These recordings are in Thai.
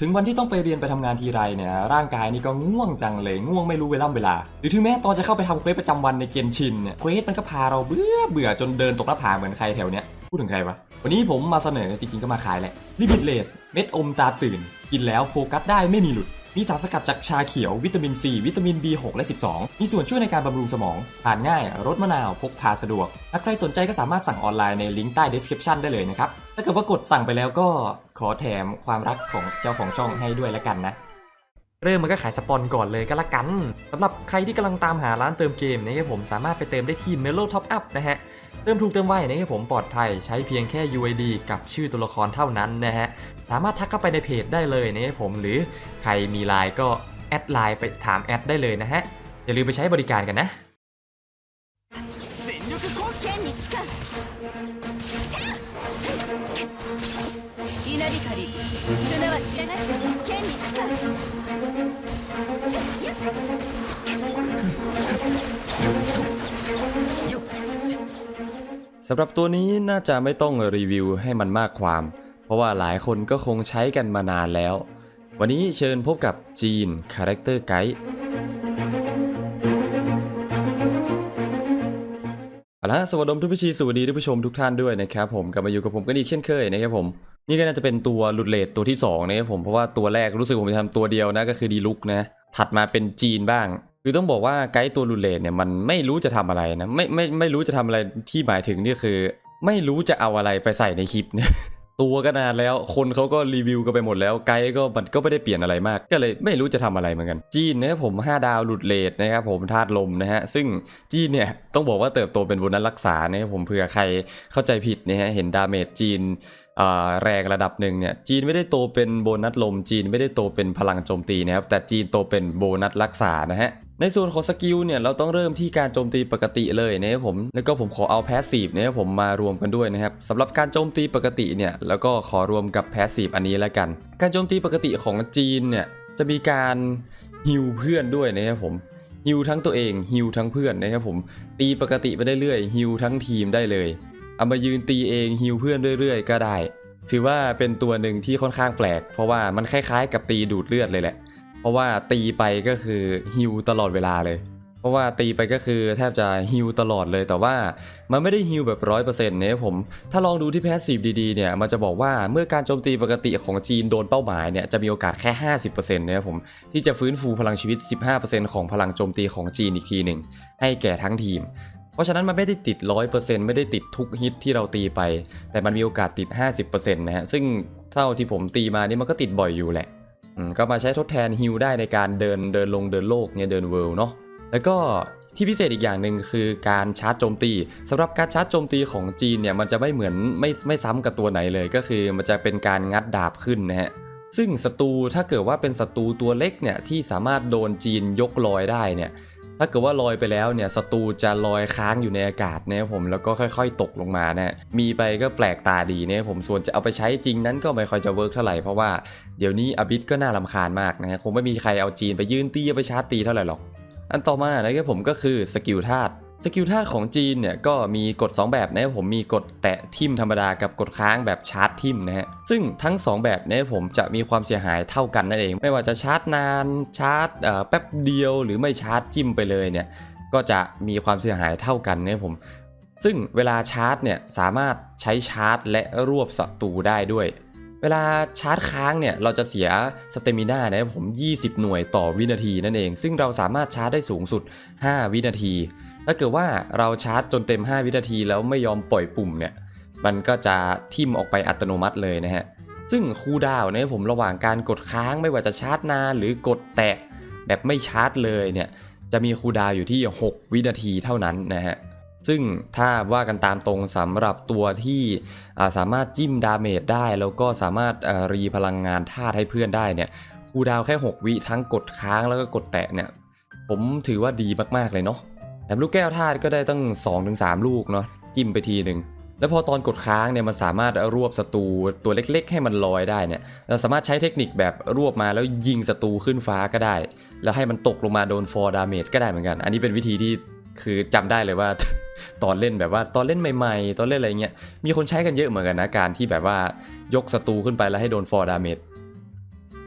ถึงวันที่ต้องไปเรียนไปทำงานทีไรเนี่ยร่างกายนี่ก็ง่วงจังเลยง่วงไม่รู้เวลาเวลา หรือถึงแม้ตอนจะเข้าไปทำเควสประจำวันในเกนชินเนี่ยเควสมันก็พาเราเบื่อเบื่อจนเดินตกหน้าผาเหมือนใครแถวเนี้ยพูดถึงใครวะวันนี้ผมมาเสนอจริงๆก็มาขายแหละลิบิทเลสเม็ดอมตาตื่น กินแล้วโฟกัสได้ไม่มีหลุด มีสารสกัดจากชาเขียววิตามินซีวิตามิน B6 และ 12 มีส่วนช่วยในการบำรุงสมองทานง่ายรสมะนาวพกพาสะดวก ถ้าใครสนใจก็สามารถสั่งออนไลน์ในลิงก์ใต้ description ได้เลยนะครับ ถ้าเกิดว่ากดสั่งไปแล้วก็ขอแถมความรักของเจ้าของช่องให้ด้วยละกันนะเริ่มมันก็ขายสปอนก่อนเลยก็แล้วกันสำหรับใครที่กำลังตามหาร้านเติมเกมนะครับผมสามารถไปเติมได้ที่ Melo Top Up นะฮะ เติมถูกเติมไวนะครับผมปลอดภัยใช้เพียงแค่ UID กับชื่อตัวละครเท่านั้นนะฮะสามารถทักเข้าไปในเพจได้เลยนะครับผมหรือใครมีไลน์ก็แอดไลน์ไปถามแอดได้เลยนะฮะอย่าลืมไปใช้บริการกันนะ สำหรับตัวนี้น่าจะไม่ต้องรีวิวให้มันมากความ เพราะว่าหลายคนก็คงใช้กันมานานแล้ว วันนี้เชิญพบกับจีนคาแรคเตอร์ไกด์เอาละสวัสดีทุกผู้ชีสวัสดีท่านผู้ชมทุกท่านด้วยนะครับผมกลับมาอยู่กับผมกันอีกเช่นเคยนะครับผม นี่ก็น่าจะเป็นตัวหลุดเลทตัวที่2นะครับผมเพราะว่าตัวแรกรู้สึกผมจะทำตัวเดียวนะก็คือดีลุกนะถัดมาเป็นจีนบ้าง คือต้องบอกว่าไกด์ตัวหลุดเลทเนี่ยมันไม่รู้จะทำอะไรนะไม่ไม่ไม่รู้จะทำอะไรที่หมายถึงนี่คือ ไม่รู้จะเอาอะไรไปใส่ในคลิปเนี่ยตัวก็นานแล้วคนเขาก็รีวิวกันไปหมดแล้วไกด์ก็มันก็ไม่ได้เปลี่ยนอะไรมาก ก็เลยไม่รู้จะทำอะไรเหมือนกัน จีนนะครับผม 5 ดาวหลุดเลทนะครับผมธาตุลมนะฮะซึ่งจีนเนี่ยต้องบอกว่าเติบโตเป็นโบนัสรักษานะครับผมเผื่อใครเข้าใจผิดนะฮะเห็นดาเมจจีนแรงระดับหนึ่งเนี่ยจีนไม่ได้โตเป็นโบนัสลมจีนไม่ได้โตเป็นพลังโจมตีนะครับแต่จีนโตเป็นโบนัสรักษานะฮะ ในส่วนของสกิลเนี่ยเราต้องเริ่มที่การโจมตีปกติเลยนะครับผมแล้วก็ผมขอเอาแพสซีฟนะครับผมมารวมกันด้วยนะครับสำหรับการโจมตีปกติเนี่ยแล้วก็ขอรวมกับแพสซีฟอันนี้แล้วกัน การโจมตีปกติของจีนเนี่ยจะมีการฮิวเพื่อนด้วยนะครับผมฮิวทั้งตัวเองฮิวทั้งเพื่อนนะครับผมตีปกติไปได้เรื่อยฮิวทั้งทีมได้เลยเอามายืนตีเองฮิวเพื่อนเรื่อยๆ ก็ได้ ถือว่าเป็นตัวหนึ่งที่ค่อนข้างแปลก เพราะว่ามันคล้ายๆ กับตีดูดเลือดเลยแหละ ราะว่าตีไปก็คือฮิวตลอดเวลาเลย เพราะว่าตีไปก็คือแทบจะฮิวตลอดเลย แต่ว่ามันไม่ได้ฮิวแบบร้อยเปอร์เซ็นต์เนี่ยผม ถ้าลองดูที่แพสซีฟดีๆเนี่ย มันจะบอกว่าเมื่อการโจมตีปกติของจีนโดนเป้าหมายเนี่ย จะมีโอกาสแค่ 50%นะครับผม ที่จะฟื้นฟูพลังชีวิต 15%ของพลังโจมตีของจีนอีกทีหนึ่งให้แก่ทั้งทีมเพราะฉะนั้นมันไม่ได้ติด 100%ไม่ได้ติดทุกฮิตที่เราตีไป แต่มันมีโอกาสติด 50%นะฮะ ซึ่งเท่าที่ผมตีมานี่มันก็ติดบ่อยอยู่แหละ ก็มาใช้ทดแทนฮิลได้ในการเดินเดินลงเดินโลกเนี่ยเดินเวิลด์เนาะแล้วก็ที่พิเศษอีกอย่างหนึ่งคือการชาร์จโจมตีสำหรับการชาร์จโจมตีของจีนเนี่ยมันจะไม่เหมือนไม่ไม่ซ้ำกับตัวไหนเลยก็คือมันจะเป็นการงัดดาบขึ้นนะฮะซึ่งศัตรูถ้าเกิดว่าเป็นศัตรูตัวเล็กเนี่ยที่สามารถโดนจีนยกลอยได้เนี่ย ถ้าเกิดว่าลอยไปแล้วเนี่ยศัตรูจะลอยค้างอยู่ในอากาศนะครับผมแล้วก็ค่อย ๆ ตกลงมานะมีไปก็แปลกตาดีนะครับผมส่วนจะเอาไปใช้จริงนั้นก็ไม่ค่อยจะเวิร์กเท่าไหร่เพราะว่าเดี๋ยวนี้อบิดก็น่าลำคาญมากนะฮะคงไม่มีใครเอาจีนไปยืนตีไปชาร์จตีเท่าไหร่หรอก อันต่อมานะครับผมก็คือสกิลธาตุ สกิลธาของจีนเนี่ยก็มีกฎ2แบบนะครับผมมีกฎแตะทิมธรรมดากับกฎค้างแบบชาร์จทิมนะฮะซึ่งทั้ง 2 แบบเนี้ผมจะมีความเสียหายเท่ากันนั่นเอง ไม่ว่าจะชาร์จนานชาร์จแป๊บเดียวหรือไม่ชาร์จจิ้มไปเลยเนี่ยก็จะมีความเสียหายเท่ากันนะครับผมซึ่งเวลาชาร์จเนี่ยสามารถใช้ชาร์จและรวบศัตรูได้ด้วย เวลาชาร์จค้างเนี่ย เราจะเสียสเตมิน่านะครับผม 20 หน่วยต่อวินาทีนั่นเอง ซึ่งเราสามารถชาร์จได้สูงสุด 5 วินาที ถ้าเกิดว่าเราชาร์จจนเต็ม 5 วินาทีแล้วไม่ยอมปล่อยปุ่มเนี่ย มันก็จะทิ่มออกไปอัตโนมัติเลยนะฮะ ซึ่งคูลดาวน์เนี่ยผมระหว่างการกดค้างไม่ว่าจะชาร์จนานหรือกดแตะแบบไม่ชาร์จเลยเนี่ย จะมีคูลดาวน์อยู่ที่ 6 วินาทีเท่านั้นนะฮะ ซึ่งถ้าว่ากันตามตรงสำหรับตัวที่สามารถจิ้มดาเมจได้ แล้วก็สามารถรีพลังงานธาตุให้เพื่อนได้เนี่ยคูดาวแค่ 6 วิทั้งกดค้างแล้วก็กดแตะเนี่ย ผมถือว่าดีมากๆเลยเนาะแถมลูกแก้วธาตุก็ได้ตั้ง 2-3 ลูกเนาะจิ้มไปทีหนึ่งแล้วพอตอนกดค้างเนี่ยมันสามารถรวบศัตรูตัวเล็กๆ ให้มันลอยได้เนี่ยเราสามารถใช้เทคนิคแบบรวบมาแล้วยิงศัตรูขึ้นฟ้าก็ได้ แล้วให้มันตกลงมาโดนฟอร์ดาเมจก็ได้เหมือนกัน อันนี้เป็นวิธีที่ คือจำได้เลยว่าตอนเล่นแบบว่าตอนเล่นใหม่ๆ ตอนเล่นอะไรเงี้ยมีคนใช้กันเยอะเหมือนกันนะการที่แบบว่ายกศัตรูขึ้นไปแล้วให้โดนฟอร์ดาเมจท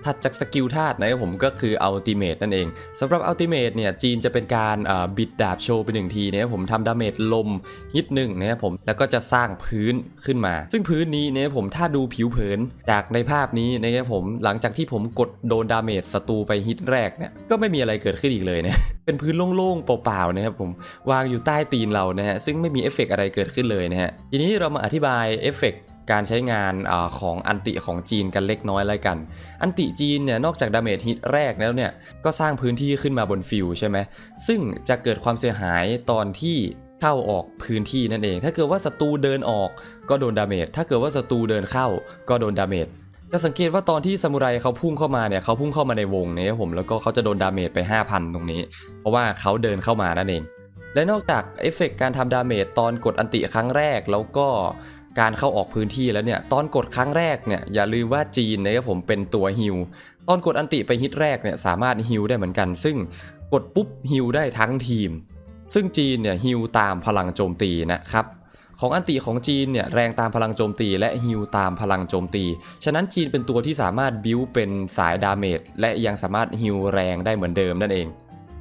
ถัดจากสกิลธาตุนะครับผมก็คืออัลติเมทนั่นเองสำหรับอัลติเมทเนี่ยจีนจะเป็นการบิดดาบโชว์ไปหนึ่งทีนะครับผมทำดาเมจลมฮิตหนึ่งนะครับผมแล้วก็จะสร้างพื้นขึ้นมา ซึ่งพื้นนี้นะครับผมถ้าดูผิวเผินจากในภาพนี้นะครับผมหลังจากที่ผมกดโดนดาเมจศัตรูไปฮิตแรกเนี่ยก็ไม่มีอะไรเกิดขึ้นอีกเลยนะเป็นพื้นโล่งๆเปล่าๆนะครับผมวางอยู่ใต้ตีนเรานะฮะซึ่งไม่มีเอฟเฟกต์อะไรเกิดขึ้นเลยนะฮะทีนี้เรามาอธิบายเอฟเฟกต์ การใช้งานอของอันติของจีนกันเล็กน้อยแล้วกัน อันติจีนเนี่ยนอกจากดาเมจฮิตแรกแล้วเนี่ยก็สร้างพื้นที่ขึ้นมาบนฟิลใช่ไหมซึ่งจะเกิดความเสียหายตอนที่เข้าออกพื้นที่นั่นเอง ถ้าเกิดว่าศัตรูเดินออกก็โดนดาเมจ ถ้าเกิดว่าศัตรูเดินเข้าก็โดนดาเมจ จะสังเกตว่าตอนที่ซามูไรเขาพุ่งเข้ามาเนี่ยเขาพุ่งเข้ามาในวงนี่ยผมแล้วก็เขาจะโดนดาเมจไป 5,000 ตรงนี้ เพราะว่าเขาเดินเข้ามานั่นเอง และนอกจากเอฟเฟกต์การทำดาเมจตอนกดอันติครั้งแรกแล้วก็ การเข้าออกพื้นที่แล้วเนี่ยตอนกดครั้งแรกเนี่ยอย่าลืมว่าจีนนะครับผมเป็นตัวฮิลตอนกดอันติไปฮิตแรกเนี่ยสามารถฮิลได้เหมือนกัน ซึ่งกดปุ๊บฮิลได้ทั้งทีม ซึ่งจีนเนี่ยฮิลตามพลังโจมตีนะครับของอันติของจีนเนี่ยแรงตามพลังโจมตี และฮิลตามพลังโจมตี ฉะนั้นจีนเป็นตัวที่สามารถบิวเป็นสายดาเมจและยังสามารถฮิลแรงได้เหมือนเดิมนั่นเอง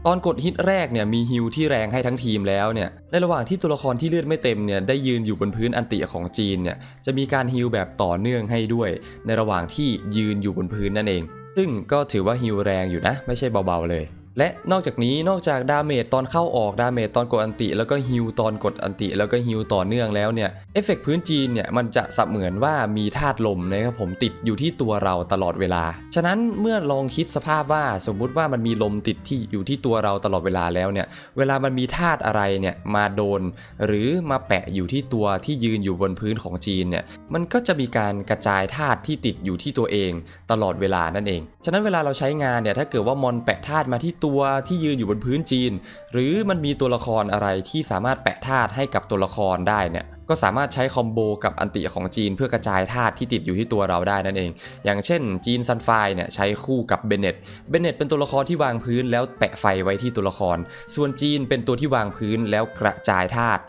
ตอนกดฮิตแรกเนี่ยมีฮิวที่แรงให้ทั้งทีมแล้วเนี่ยในระหว่างที่ตัวละครที่เลือดไม่เต็มเนี่ยได้ยืนอยู่บนพื้นอันติของจีนเนี่ยจะมีการฮิวแบบต่อเนื่องให้ด้วย ในระหว่างที่ยืนอยู่บนพื้นนั่นเอง ซึ่งก็ถือว่าฮิวแรงอยู่นะ ไม่ใช่เบาๆเลย และนอกจากนี้นอกจากดาเมจตอนเข้าออกดาเมจตอนกดอันติ แล้วก็ฮิลตอนกดอันติ แล้วก็ฮิลต่อเนื่องแล้วเนี่ยเอฟเฟกต์พื้นจีนเนี่ยมันจะเสมือนว่ามีธาตุลมนะครับผมติดอยู่ที่ตัวเราตลอดเวลา ฉะนั้นเมื่อลองคิดสภาพว่าสมมุติว่ามันมีลมติดที่อยู่ที่ตัวเราตลอดเวลาแล้วเนี่ยเวลามันมีธาตุอะไรเนี่ยมาโดน หรือมาแปะอยู่ที่ตัวที่ยืนอยู่บนพื้นของจีนเนี่ยมันก็จะมีการกระจายธาตุที่ติดอยู่ที่ตัวเองตลอดเวลานั่นเอง ฉะนั้นเวลาเราใช้งานเนี่ยถ้าเกิดว่ามอนแปะธาตุมาที่ตัวที่ยืนอยู่บนพื้นจีน หรือมันมีตัวละครอะไรที่สามารถแปะธาตุให้กับตัวละครได้เนี่ยก็สามารถใช้คอมโบกับอันติของจีนเพื่อกระจายธาตุที่ติดอยู่ที่ตัวเราได้นั่นเอง อย่างเช่นจีนซันไฟเนี่ยใช้คู่กับเบเนตเบเนตเป็นตัวละครที่วางพื้นแล้วแปะไฟไว้ที่ตัวละคร ส่วนจีนเป็นตัวที่วางพื้นแล้วกระจายธาตุ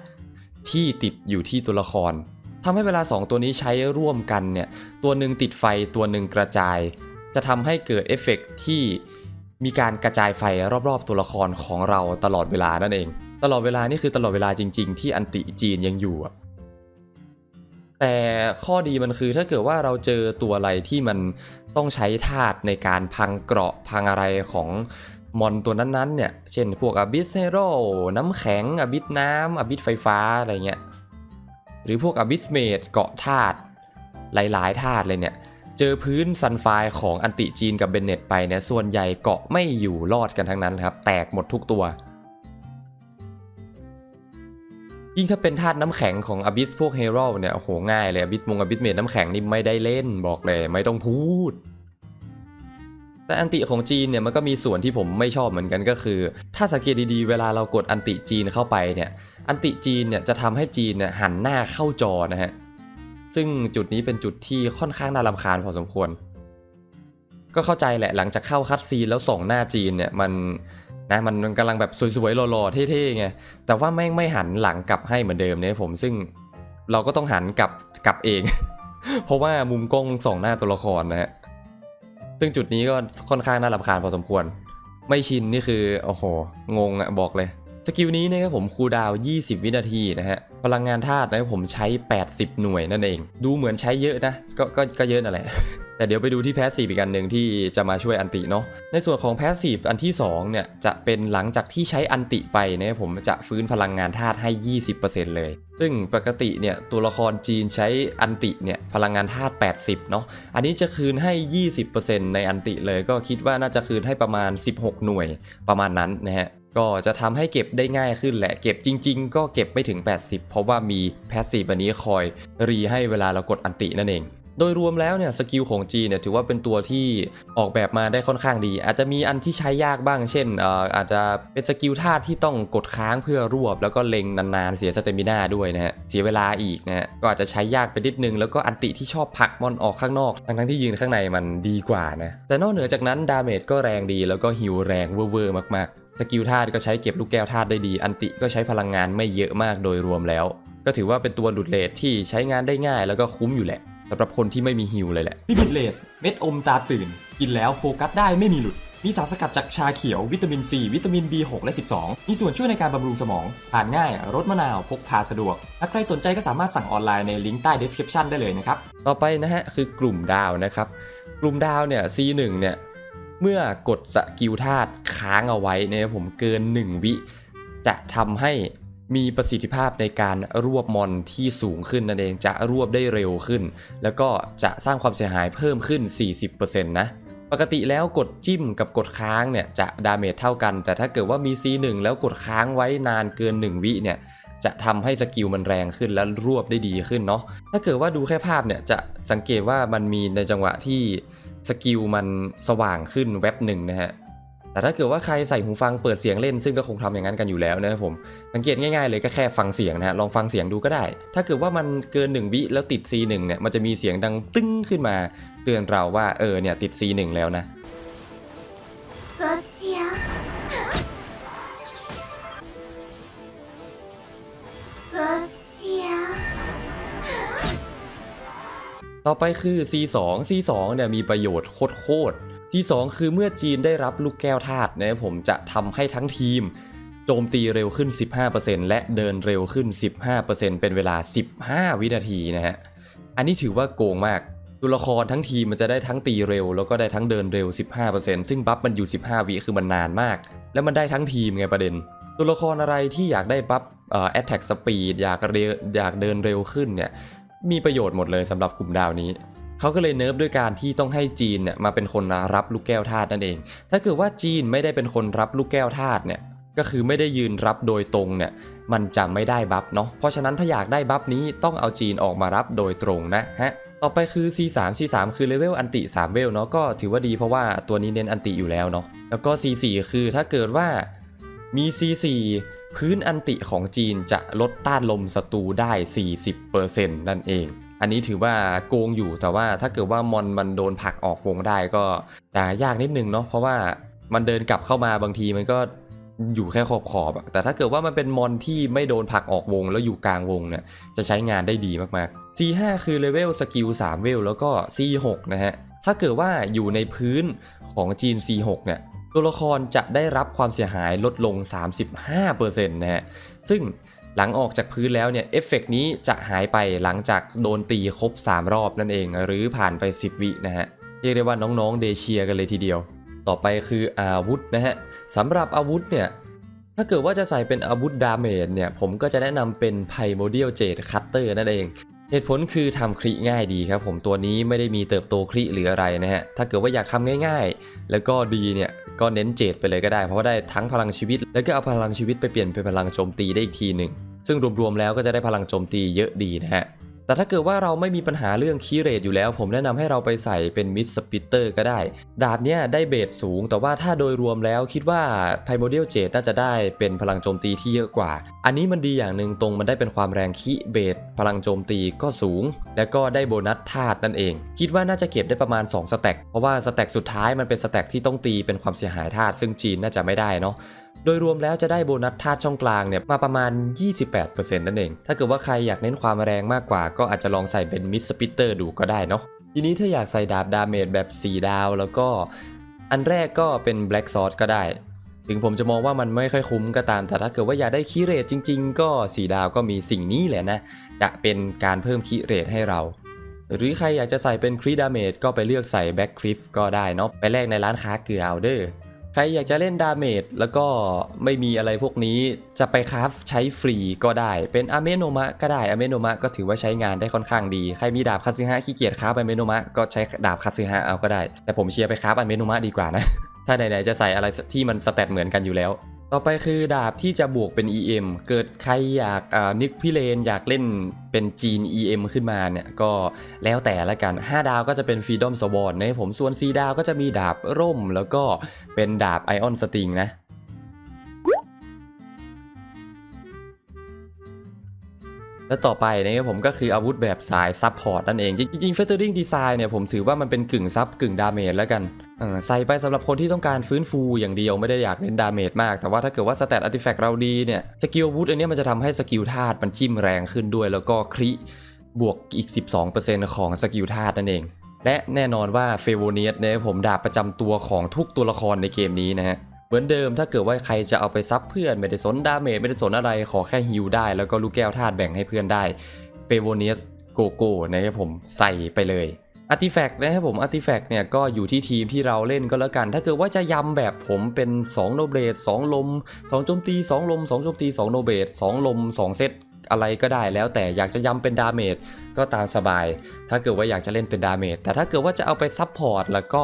ที่ติดอยู่ที่ตัวละครทำให้เวลา 2 ตัวนี้ใช้ร่วมกันเนี่ยตัวหนึ่งติดไฟตัวหนึ่งกระจาย จะทำให้เกิดเอฟเฟกต์ที่ มีการกระจายไฟรอบๆตัวละครของเราตลอดเวลานั่นเอง ตลอดเวลานี่คือตลอดเวลาจริง ๆ ที่อันติจีนยังอยู่แต่ข้อดีมันคือถ้าเกิดว่าเราเจอตัวอะไรที่มันต้องใช้ธาตุในการพังเกราะพังอะไรของมอนตัวนั้นๆเนี่ย เช่นพวกอบิสเซโรน้ำแข็งอบิสน้ำอบิสไฟฟ้าอะไรเงี้ย หรือพวกอบิสเมดเกาะธาตุหลายๆธาตุเลยเนี่ย เจอพื้นซันไฟของอันติจีนกับเบนเน็ตไปเนี่ยส่วนใหญ่เกาะไม่อยู่รอดกันทั้งนั้นครับ แตกหมดทุกตัว ยิ่งถ้าเป็นธาตุน้ำแข็งของอบิสพวกเฮโร่เนี่ยโอ้โหง่ายเลยอบิสมงอบิสเมดน้ำแข็งนี่ไม่ได้เล่นบอกเลยไม่ต้องพูดแต่อันติของจีนเนี่ยมันก็มีส่วนที่ผมไม่ชอบเหมือนกันก็คือ ถ้าสังเกตดีๆ เวลาเรากดอันติจีนเข้าไปเนี่ย อันติจีนเนี่ยจะทำให้จีนเนี่ยหันหน้าเข้าจอนะฮะ ซึ่งจุดนี้เป็นจุดที่ค่อนข้างน่ารำคาญพอสมควร ก็เข้าใจแหละหลังจากเข้าคัดซีนแล้วส่งหน้าจีนเนี่ยมันนะมันกำลังแบบสวยๆหล่อๆเท่ๆไงแต่ว่าแม่งไม่หันหลังกลับให้เหมือนเดิมเนี่ยผมซึ่งเราก็ต้องหันกลับกลับเอง เพราะว่ามุมกล้องส่องหน้าตัวละครนะฮะซึ่งจุดนี้ก็ค่อนข้างน่ารำคาญพอสมควร ไม่ชินนี่คือโอ้โหงงอะบอกเลยสกิลนี้นะครับผมคูดาว 20 วินาทีนะฮะ พลังงานธาตุนะผมใช้ 80 หน่วยนั่นเอง ดูเหมือนใช้เยอะนะ ก็ก็ก็เยอะนั่นแหละ แต่เดี๋ยวไปดูที่แพสซีฟอีกอันหนึ่งที่จะมาช่วยอันติเนาะ ในส่วนของแพสซีฟอันที่ 2 เนี่ย จะเป็นหลังจากที่ใช้อันติไปนะผมจะฟื้นพลังงานธาตุให้ 20%เลย ซึ่งปกติเนี่ยตัวละครจีนใช้อันติเนี่ยพลังงานธาตุ 80 เนาะ อันนี้จะคืนให้ 20%ในอันติเลย ก็คิดว่าน่าจะคืนให้ประมาณ 16 หน่วยประมาณนั้นนะฮะ ก็จะทำให้เก็บได้ง่ายขึ้นแหละ เก็บจริง ๆ ก็เก็บไม่ถึง 80 เพราะว่ามีแพสซีฟอันนี้คอยรีให้เวลาเรากดอันตินั่นเอง โดยรวมแล้วเนี่ยสกิลของจีเนี่ยถือว่าเป็นตัวที่ออกแบบมาได้ค่อนข้างดี อาจจะมีอันที่ใช้ยากบ้าง เช่นอาจจะเป็นสกิลท่าที่ต้องกดค้างเพื่อรวบ แล้วก็เล็งนานๆ เสียสเตมิน่าด้วยนะฮะเสียเวลาอีกนะฮะก็อาจจะใช้ยากไปนิดนึงแล้วก็อันติที่ชอบผักมอนออกข้างนอก ทั้งๆที่ยืนข้างในมันดีกว่านะแต่นอกเหนือจากนั้นดาเมจก็แรงดีแล้วก็ฮิวแรงเวอร์ๆมากๆ สกิลธาตุก็ใช้เก็บลูกแก้วธาตุได้ดี อันติก็ใช้พลังงานไม่เยอะมากโดยรวมแล้ว ก็ถือว่าเป็นตัวหลุดเลทที่ใช้งานได้ง่ายแล้วก็คุ้มอยู่แหละสำหรับคนที่ไม่มีฮิวเลยแหละลิบิดเลส เม็ดอมตาตื่น กินแล้วโฟกัสได้ไม่มีหลุด มีสารสกัดจากชาเขียววิตามิน C วิตามิน B6 และ 12 มีส่วนช่วยในการบำรุงสมองทานง่ายรสมะนาวพกพาสะดวก ถ้าใครสนใจก็สามารถสั่งออนไลน์ในลิงก์ใต้ description ได้เลยนะครับ ต่อไปนะฮะคือกลุ่มดาวนะครับ กลุ่มดาวเนี่ย C1 เนี่ย เมื่อกดสกิลธาตุค้างเอาไว้เนี่ยผมเกิน 1 วิ จะทำให้มีประสิทธิภาพในการรวบมอนที่สูงขึ้นนั่นเองจะรวบได้เร็วขึ้น แล้วก็จะสร้างความเสียหายเพิ่มขึ้น 40%นะปกติแล้วกดจิ้มกับกดค้างเนี่ยจะดาเมจเท่ากัน แต่ถ้าเกิดว่ามี C1 แล้วกดค้างไว้นานเกิน 1 วิเนี่ยจะทำให้สกิลมันแรงขึ้นและรวบได้ดีขึ้นเนาะถ้าเกิดว่าดูแค่ภาพเนี่ยจะสังเกตว่ามันมีในจังหวะที่ สกิลมันสว่างขึ้นแว็บหนึ่งนะฮะแต่ถ้าเกิดว่าใครใส่หูฟังเปิดเสียงเล่นซึ่งก็คงทำอย่างนั้นกันอยู่แล้วนะครับผมสังเกตง่ายๆเลยก็แค่ฟังเสียงนะฮะลองฟังเสียงดูก็ได้ ถ้าเกิดว่ามันเกิน 1 วิแล้วติด C1 เนี่ยมันจะมีเสียงดังตึ้งขึ้นมา เตือนเราว่าเออเนี่ยติด C1 แล้วนะ ต่อไปคือ C2 C2 เนี่ยมีประโยชน์โคตรๆ C2 คือเมื่อจีนได้รับลูกแก้วธาตุนะผมจะทำให้ทั้งทีม โจมตีเร็วขึ้น 15%และเดินเร็วขึ้น 15%เป็นเวลา 15 วินาทีนะฮะ อันนี้ถือว่าโกงมากตัวละครทั้งทีมมันจะได้ทั้งตีเร็ว แล้วก็ได้ทั้งเดินเร็ว 15%ซึ่งบัฟมันอยู่ 15 วิคือมันนานมาก แล้วมันได้ทั้งทีมไงประเด็น ตัวละครอะไรที่อยากได้บัฟเอ่อ attack speed อยากเรอยากเดินเร็วขึ้นเนี่ย มีประโยชน์หมดเลยสำหรับกลุ่มดาวนี้เขาก็เลยเนิร์ฟด้วยการที่ต้องให้จีนเนี่ยมาเป็นคนรับลูกแก้วธาตุนั่นเอง ถ้าเกิดว่าจีนไม่ได้เป็นคนรับลูกแก้วธาตุเนี่ยก็คือไม่ได้ยืนรับโดยตรงเนี่ยมันจะไม่ได้บัฟเนาะเพราะฉะนั้นถ้าอยากได้บัฟนี้ต้องเอาจีนออกมารับโดยตรงนะฮะต่อไปคือ C3 C3 คือเลเวลอันติ3เวลเนาะก็ถือว่าดีเพราะว่าตัวนี้เน้นอันติอยู่แล้วเนาะแล้วก็ C4 คือถ้าเกิดว่ามี C4 พื้นอันติของจีนจะลดต้านลมศัตรูได้ 40%นั่นเอง อันนี้ถือว่าโกงอยู่แต่ว่าถ้าเกิดว่ามอนมันโดนผลักออกวงได้ก็จะยากนิดนึงเนาะเพราะว่ามันเดินกลับเข้ามาบางทีมันก็อยู่แค่ขอบขอบๆแต่ถ้าเกิดว่ามันเป็นมอนที่ไม่โดนผลักออกวงแล้วอยู่กลางวงเนี่ยจะใช้งานได้ดีมากๆ C5 คือเลเวลสกิล3เวลแล้วก็ C6 นะฮะถ้าเกิดว่าอยู่ในพื้นของจีน C6 เนี่ย ตัวละครจะได้รับความเสียหายลดลง 35%นะฮะ ซึ่งหลังออกจากพื้นแล้วเนี่ยเอฟเฟกต์นี้จะหายไปหลังจากโดนตีครบ 3 รอบนั่นเอง หรือผ่านไป 10 วินะฮะ เรียกได้ว่าน้องๆเดเชียกันเลยทีเดียว ต่อไปคืออาวุธนะฮะสำหรับอาวุธเนี่ยถ้าเกิดว่าจะใส่เป็นอาวุธดาเมจเนี่ยผมก็จะแนะนำเป็นไพโมเดียลเจดคัตเตอร์นั่นเอง เหตุผลคือทำคริง่ายดีครับผมตัวนี้ไม่ได้มีเติบโตคริหรืออะไรนะฮะ ถ้าเกิดว่าอยากทำง่าย ๆ แล้วก็ดีเนี่ยก็เน้นเจดไปเลยก็ได้ เพราะว่าได้ทั้งพลังชีวิต แล้วก็เอาพลังชีวิตไปเปลี่ยนเป็นพลังโจมตีได้อีกทีหนึ่งซึ่งรวมๆแล้วก็จะได้พลังโจมตีเยอะดีนะฮะ แต่ถ้าเกิดว่าเราไม่มีปัญหาเรื่องคีย์เรทอยู่แล้ว ผมแนะนำให้เราไปใส่เป็นมิดสปิเตอร์ก็ได้ ดาบเนี้ยได้เบสสูง แต่ว่าถ้าโดยรวมแล้วคิดว่าไพโมเดียลเจน่าจะได้เป็นพลังโจมตีที่เยอะกว่า อันนี้มันดีอย่างหนึ่งตรงมันได้เป็นความแรงคีเบสพลังโจมตีก็สูง แล้วก็ได้โบนัสธาตุนั่นเอง คิดว่าน่าจะเก็บได้ประมาณ2สแต็กเพราะว่าสแต็กสุดท้ายมันเป็นสแต็กที่ต้องตีเป็นความเสียหายธาตุซึ่งจีนน่าจะไม่ได้เนาะ โดยรวมแล้วจะได้โบนัสธาตุช่องกลางเนี่ยมาประมาณ 28%นั่นเอง ถ้าเกิดว่าใครอยากเน้นความแรงมากกว่า ก็อาจจะลองใส่เป็นมิดสปิเตอร์ดูก็ได้เนาะ ทีนี้ถ้าอยากใส่ดาบดาเมจแบบ 4 ดาวแล้วก็ อันแรกก็เป็น Black Sword ก็ได้ ถึงผมจะมองว่ามันไม่ค่อยคุ้มก็ตาม แต่ถ้าเกิดว่าอยากได้คีเรทจริง ๆ ก็ 4 ดาวก็มีสิ่งนี้แหละนะ จะเป็นการเพิ่มคีเรทให้เราหรือใครอยากจะใส่เป็นครีดาเมจก็ไปเลือกใส่แบ็คคริฟก็ได้เนาะไปแลกในร้านค้าเกลือเอาเด้อใค รอยากจะเล่นดาเมจแล้วก็ไม่มีอะไรพวกนี้จะไปคราฟใช้ฟรีก็ได้ เป็นอเมโนมะก็ได้อเมโนมะก็ถือว่าใช้งานได้ค่อนข้างดี ใครมีดาบคาซึฮะขี้เกียจคราฟอเมโนมะก็ใช้ดาบคาซึฮะเอาก็ได้ แต่ผมเชียร์ไปคราฟอเมโนมะดีกว่านะ ถ้าไหนๆจะใส่อะไรที่มันสเตตเหมือนกันอยู่แล้ว ต่อไปคือดาบที่จะบวกเป็น EM เกิดใครอยากนึกพี่เลนอยากเล่นเป็นจีน EM ขึ้นมาเนี่ยก็แล้วแต่ละกัน 5 ดาวก็จะเป็น Freedom Sword นะครับผมส่วน 4 ดาวก็จะมีดาบร่ม แล้วก็เป็นดาบไอออนสติงนะ และต่อไปนะครับผมก็คืออาวุธแบบสายซับพอร์ตนั่นเอง จริงๆ Feathering Design เนี่ยผมถือว่ามันเป็นกึ่งซับกึ่งดาเมจแล้วกันใส่ไปสำหรับคนที่ต้องการฟื้นฟูอย่างเดียวไม่ได้อยากเล่นดาเมจมาก แต่ว่าถ้าเกิดว่าสเตตอาร์ติแฟกต์เราดีเนี่ยสกิลอาวุธอันนี้มันจะทำให้สกิลธาตุมันจิ้มแรงขึ้นด้วย แล้วก็คริบวกอีก 12%ของสกิลธาตุนั่นเอง และแน่นอนว่าเฟโวเนียสเนี่ยผมดาบประจำตัวของทุกตัวละครในเกมนี้นะฮะ เหมือนเดิมถ้าเกิดว่าใครจะเอาไปซับเพื่อนไม่ได้สนดาเมจไม่ได้สนอะไรขอแค่ฮิลได้ แล้วก็ลูกแก้วธาตุแบ่งให้เพื่อนได้เฟโวเนียสโกโก้นะครับผมใส่ไปเลยอาร์ติแฟกต์นะครับผมอาร์ติแฟกต์เนี่ยก็อยู่ที่ทีมที่เราเล่นก็แล้วกัน ถ้าเกิดว่าจะยำแบบผมเป็น2โนเบรด2ลม2โจมตี 2 ลม2โจมตี2โนเบรด2ลม 2 เซตอะไรก็ได้แล้วแต่อยากจะย้ำเป็นดาเมจก็ตามสบาย ถ้าเกิดว่าอยากจะเล่นเป็นดาเมจแต่ถ้าเกิดว่าจะเอาไปซับพอร์ตแล้วก็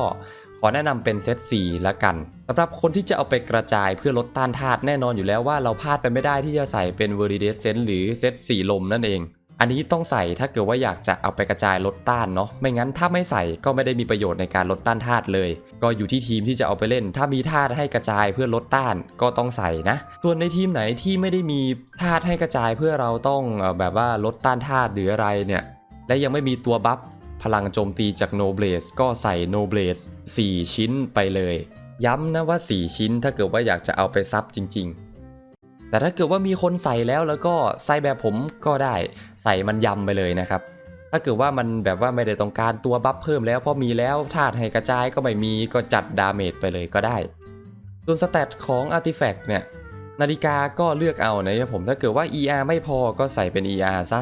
อแนะนำเป็นเซต4ละกันสำหรับคนที่จะเอาไปกระจายเพื่อลดต้านธาตุแน่นอนอยู่แล้วว่าเราพลาดไปไม่ได้ที่จะใส่เป็น v e r i d e s c e n หรือเซต4ลมนั่นเอง อันนี้ต้องใส่ถ้าเกิดว่าอยากจะเอาไปกระจายลดต้านเนาะไม่งั้นถ้าไม่ใส่ก็ไม่ได้มีประโยชน์ในการลดต้านธาตุเลย ก็อยู่ที่ทีมที่จะเอาไปเล่น ถ้ามีธาตุให้กระจายเพื่อลดต้านก็ต้องใส่นะส่วนในทีมไหนที่ไม่ได้มีธาตุให้กระจายเพื่อเราต้องแบบว่าลดต้านธาตุหรืออะไรเนี่ยและยังไม่มีตัวบัฟ พลังโจมตีจาก No Blaze ก็ใส่ No Blaze 4ชิ้นไปเลย ย้ำนะว่า 4 ชิ้นถ้าเกิดว่าอยากจะเอาไปซับจริง ๆ แต่ถ้าเกิดว่ามีคนใส่แล้วแล้วก็ใส่แบบผมก็ได้ใส่มันยำไปเลยนะครับถ้าเกิดว่ามันแบบว่าไม่ได้ต้องการตัวบัฟเพิ่มแล้วเพราะมีแล้วธาตุให้กระจายก็ไม่มีก็จัดดาเมจไปเลยก็ได้ ส่วนสเตตของ Artifact เนี่ย นาฬิกาก็เลือกเอานะครับผมถ้าเกิดว่า ER ไม่พอก็ใส่เป็น ER ซะ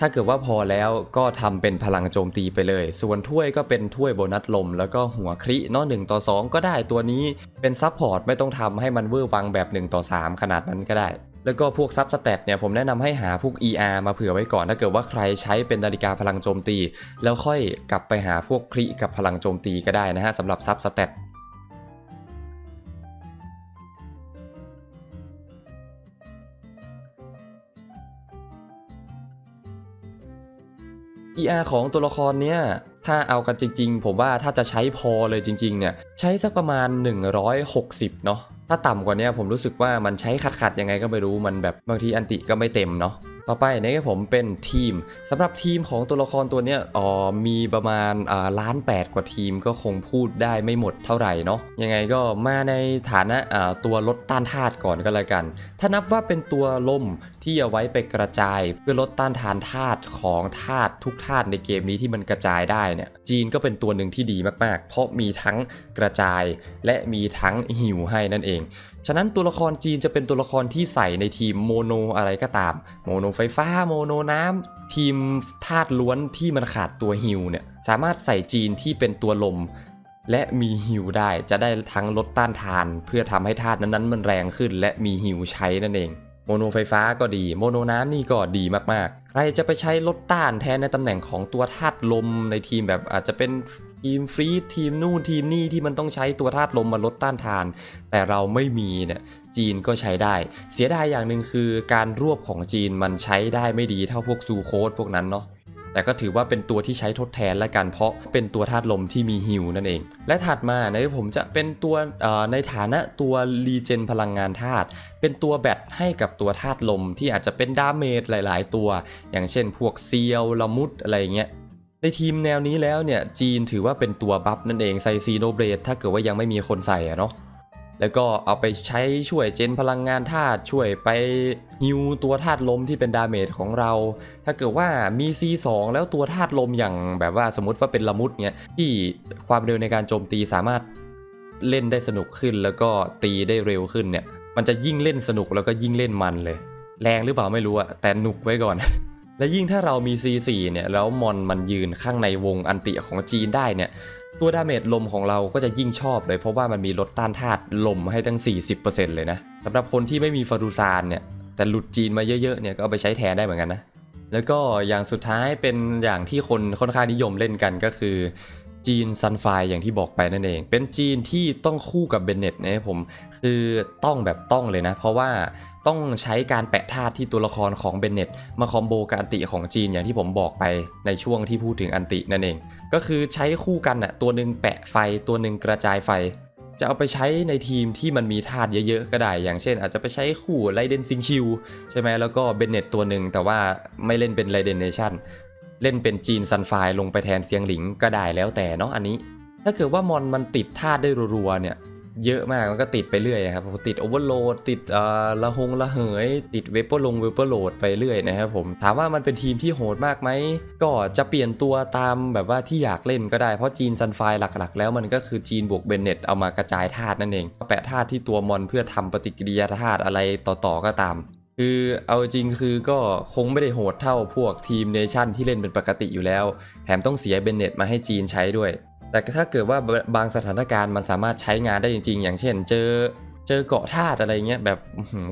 ถ้าเกิดว่าพอแล้วก็ทำเป็นพลังโจมตีไปเลย ส่วนถ้วยก็เป็นถ้วยโบนัสลม แล้วก็หัวคริเนาะ1ต่อ 2 ก็ได้ตัวนี้เป็นซับพอร์ตไม่ต้องทำให้มันเวอร์วังแบบ1ต่อ3 ขนาดนั้นก็ได้ แล้วก็พวกซับสเตตเนี่ยผมแนะนำให้หาพวก ER มาเผื่อไว้ก่อน ถ้าเกิดว่าใครใช้เป็นนาฬิกาพลังโจมตี แล้วค่อยกลับไปหาพวกคริกับพลังโจมตีก็ได้นะฮะสำหรับซับสเตต ER ของตัวละครเนี้ยถ้าเอากันจริงๆ ผมว่าถ้าจะใช้พอเลยจริงๆเนี่ยใช้สักประมาณ 160 เนาะถ้าต่ำกว่านี้ผมรู้สึกว่ามันใช้ขัดๆยังไงก็ไม่รู้มันแบบบางทีอันติก็ไม่เต็มเนาะต่อไปนะครับผมเป็นทีมสำหรับทีมของตัวละครตัวเนี้ยอ๋อมีประมาณอ่าล้านแปดกว่าทีมก็คงพูดได้ไม่หมดเท่าไหร่เนาะยังไงก็มาในฐานะอ่าตัวลดต้านธาตุก่อนก็แล้วกัน ถ้านับว่าเป็นตัวลม ที่เอาไว้ไปกระจาย เพื่อลดต้านทานธาตุของธาตุทุกธาตุในเกมนี้ที่มันกระจายได้เนี่ยจีนก็เป็นตัวหนึ่งที่ดีมากๆ เพราะมีทั้งกระจายและมีทั้งหิวให้นั่นเอง ฉะนั้นตัวละครจีนจะเป็นตัวละครที่ใส่ในทีมโมโนอะไรก็ตาม โมโนไฟฟ้าโมโนน้ำทีมธาตุล้วนที่มันขาดตัวฮิวเนี่ยสามารถใส่จีนที่เป็นตัวลมและมีฮิวได้จะได้ทั้งลดต้านทาน เพื่อทำให้ธาตุนั้นๆมันแรงขึ้น และมีฮิวใช้นั่นเอง โมโนไฟฟ้าก็ดี โมโนน้ำนี่ก็ดีมากๆ ใครจะไปใช้ลดต้านแทนในตำแหน่งของตัวธาตุลมในทีมแบบอาจจะเป็นทีมฟรีทีมนู่นทีมนี่ที่มันต้องใช้ตัวธาตุลมมาลดต้านทาน แต่เราไม่มีเนี่ยจีนก็ใช้ได้ เสียดายอย่างหนึ่งคือการรวบของจีนมันใช้ได้ไม่ดีเท่าพวกซูโคดพวกนั้นเนาะ แต่ก็ถือว่าเป็นตัวที่ใช้ทดแทนและกันเพราะเป็นตัวธาตุลมที่มีฮิวนั่นเอง และถัดมาในผมจะเป็นตัวในฐานะตัวรีเจนพลังงานธาตุเป็นตัวแบตให้กับตัวธาตุลมที่อาจจะเป็นดาเมจหลาย ๆ ตัว อย่างเช่นพวกเซียวละมุดอะไรเงี้ยในทีมแนวนี้แล้วเนี่ยจีนถือว่าเป็นตัวบัฟนั่นเองไซซีโนเบรดถ้าเกิดว่ายังไม่มีคนใส่อะเนาะ แล้วก็เอาไปใช้ช่วยเจนพลังงานธาตุช่วยไปฮิวตัวธาตุลมที่เป็นดาเมจของเรา ถ้าเกิดว่ามี C2 แล้วตัวธาตุลมอย่างแบบว่าสมมติว่าเป็นละมุดเนี้ยที่ความเร็วในการโจมตีสามารถเล่นได้สนุกขึ้นแล้วก็ตีได้เร็วขึ้นเนี่ย มันจะยิ่งเล่นสนุกแล้วก็ยิ่งเล่นมันเลย แรงหรือเปล่าไม่รู้อะแต่หนุกไว้ก่อน และยิ่งถ้าเรามี C4 เนี่ยแล้วมอนมันยืนข้างในวงอันติของจีนได้เนี่ย ตัวดาเมจลมของเราก็จะยิ่งชอบเลยเพราะว่ามันมีลดต้านธาตุลมให้ตั้ง 40%เลยนะสำหรับคนที่ไม่มีฟารูซานเนี่ยแต่หลุดจีนมาเยอะๆเนี่ยก็เอาไปใช้แทนได้เหมือนกันนะแล้วก็อย่างสุดท้ายเป็นอย่างที่คนค่อนข้างนิยมเล่นกันก็คือ จีนซันไฟอย่างที่บอกไปนั่นเอง เป็นจีนที่ต้องคู่กับเบนเน็ตนะครับผมคือต้องแบบต้องเลยนะ เพราะว่าต้องใช้การแปะธาตุที่ตัวละครของเบนเน็ตมาคอมโบกับอันติของจีนอย่างที่ผมบอกไปในช่วงที่พูดถึงอันตินั่นเอง ก็คือใช้คู่กันอะตัวหนึ่งแปะไฟตัวหนึ่งกระจายไฟจะเอาไปใช้ในทีมที่มันมีธาตุเยอะๆก็ได้ อย่างเช่น อาจจะไปใช้คู่ไรเดนซิงชิวใช่ไหมแล้วก็เบนเน็ตตัวหนึ่งแต่ว่าไม่เล่นเป็นไรเดนเนชั่น เล่นเป็นจีนซันไฟลงไปแทนเซียงหลิงก็ได้แล้วแต่เนาะอันนี้ ถ้าเกิดว่ามอนมันติดธาตุได้รัวๆเนี่ยเยอะมากมันก็ติดไปเรื่อยครับติดโอเวอร์โหลดติดอ่อละหงละเหย ติดเวเปอร์ลงเวเปอร์โหลดไปเรื่อยนะครับผมถามว่ามันเป็นทีมที่โหดมากไหม ก็จะเปลี่ยนตัวตามแบบว่าที่อยากเล่นก็ได้ เพราะจีนซันไฟหลักๆ แล้วมันก็คือจีนบวกเบนเน็ตเอามากระจายธาตุนั่นเอง แปะธาตุที่ตัวมอนเพื่อทำปฏิกิริยาธาตุอะไรต่อๆก็ตาม คือเอาจริงคือก็คงไม่ได้โหดเท่าพวกทีมเนชั่นที่เล่นเป็นปกติอยู่แล้ว แถมต้องเสียเบนเน็ตมาให้จีนใช้ด้วย แต่ถ้าเกิดว่าบางสถานการณ์มันสามารถใช้งานได้จริง ๆ อย่างเช่น เจอเจอเกาะธาตุอะไรเงี้ยแบบ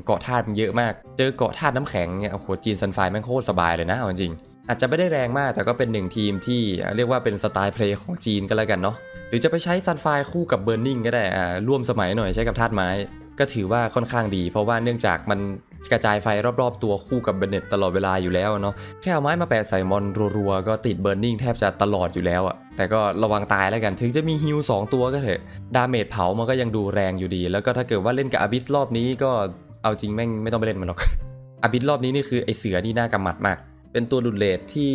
เกาะธาตุมันเยอะมาก เจอเกาะธาตุน้ำแข็งเนี่ยโอ้โหจีนซันไฟแม่งโคตรสบายเลยนะเอาจริง อาจจะไม่ได้แรงมากแต่ก็เป็นหนึ่งทีมที่เรียกว่าเป็นสไตล์เพลย์ของจีนก็แล้วกันเนาะหรือจะไปใช้ซันไฟคู่กับเบ r ร์ i ิงก็ได้อ่าร่วมสมัยหน่อยใช้กับธาตุไม้ก็ถือว่าค่อนข้างดี เพราะว่าเนื่องจากมัน กระจายไฟรอบๆ ตัวคู่กับเบนเน็ตตลอดเวลาอยู่แล้วเนาะแค่เอาไม้มาแปะใส่มอนรัวๆ ก็ติดเบ r ร์ i ิงแทบจะตลอดอยู่แล้วอะแต่ก็ระวังตายแล้วกันถึงจะมีฮิล2ตัวก็เถอะดาเมจเผามันก็ยังดูแรงอยู่ดี แล้วก็ถ้าเกิดว่าเล่นกับอาบิสรอบนี้ก็เอาจริงแม่งไม่ต้องไปเล่นมันหรอกอาบิสรอบนี้นี่คือไอเสือนี่น่ากำหมัดมากเป็นตัวดุดเลทที่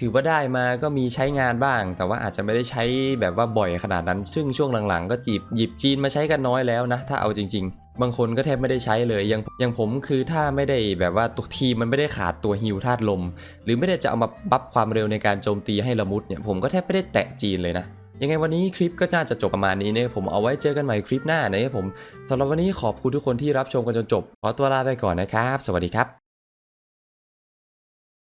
ถือว่าได้มาก็มีใช้งานบ้าง แต่ว่าอาจจะไม่ได้ใช้แบบว่าบ่อยขนาดนั้น ซึ่งช่วงหลังๆ ก็จีบหยิบจีนมาใช้กันน้อยแล้วนะ ถ้าเอาจริงๆ บางคนก็แทบไม่ได้ใช้เลยอย่างอย่างผมคือถ้าไม่ได้แบบว่าตัวทีมมันไม่ได้ขาดตัวฮิวธาตุลม หรือไม่ได้จะเอามาบัฟความเร็วในการโจมตีให้ละมุดเนี่ยผมก็แทบไม่ได้แตะจีนเลยนะยังไงวันนี้คลิปก็น่าจะจบประมาณนี้นะครับผมเอาไว้เจอกันใหม่คลิปหน้านะครับผมสำหรับวันนี้ขอบคุณทุกคนที่รับชมกันจนจบขอตัวลาไปก่อนนะครับ สวัสดีครับ